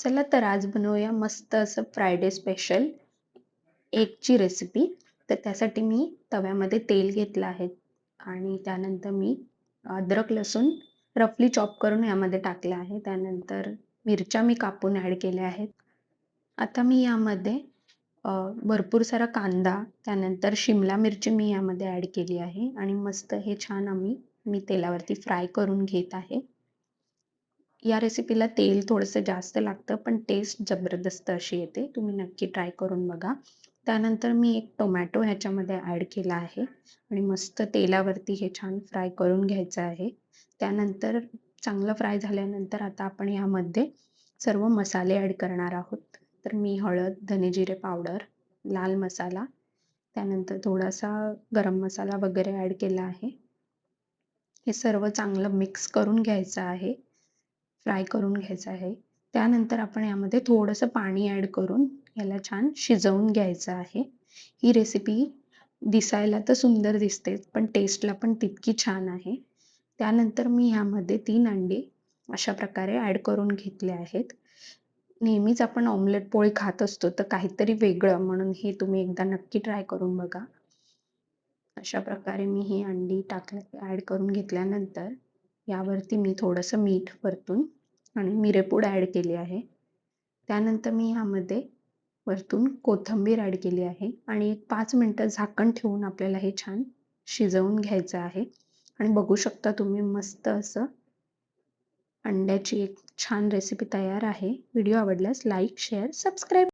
चला तर आज बनवूया मस्त असं फ्रायडे स्पेशल एगची रेसिपी तर त्यासाठी मी तव्यामध्ये तेल घेतलं आहे आणि त्यानंतर मी अद्रक लसूण रफली चॉप करून यामध्ये टाकलं आहे. त्यानंतर मिरच्या मी कापून ॲड केल्या आहेत. आता मी यामध्ये भरपूर सारा कांदा त्यानंतर शिमला मिरची मी यामध्ये ॲड केली आहे आणि मस्त हे छान आम्ही मी तेलावरती फ्राय करून घेत आहे. या रेसिपीला तेल थोडंसं जास्त लागतं पण टेस्ट जबरदस्त अशी येते. तुम्ही नक्की ट्राय करून बघा. त्यानंतर मी एक टोमॅटो ह्याच्यामध्ये ॲड केला आहे. आणि मस्त तेलावरती हे छान फ्राय करून घ्यायचं आहे. त्यानंतर चांगलं फ्राय झाल्यानंतर आता आपण यामध्ये सर्व मसाले ॲड करणार आहोत. तर मी हळद धनेजिरे पावडर लाल मसाला त्यानंतर थोडासा गरम मसाला वगैरे ॲड केला आहे. हे सर्व चांगलं मिक्स करून घ्यायचं आहे. फ्राय करून घ्यायचं आहे. त्यानंतर आपण यामध्ये थोडंसं पाणी ॲड करून याला छान शिजवून घ्यायचं आहे. ही रेसिपी दिसायला तर सुंदर दिसते पण टेस्टला पण तितकी छान आहे. त्यानंतर मी ह्यामध्ये तीन अंडी अशा प्रकारे ॲड करून घेतले आहेत. नेहमीच आपण ऑमलेट पोळी खात असतो तर काहीतरी वेगळं म्हणून हे तुम्ही एकदा नक्की ट्राय करून बघा. अशा प्रकारे मी ही अंडी टाकल्या ॲड करून घेतल्यानंतर यावरती मी थोडंसं मीठ परतून आणि मिरेपूड ॲड केली आहे. त्यानंतर मी ह्यामध्ये वरतून कोथिंबीर ॲड केली आहे. आणि एक पाच मिनटं झाकण ठेवून आपल्याला हे छान शिजवून घ्यायचं आहे. आणि बघू शकता तुम्ही मस्त असं अंड्याची एक छान रेसिपी तयार आहे. व्हिडिओ आवडल्यास लाईक शेअर सबस्क्राईब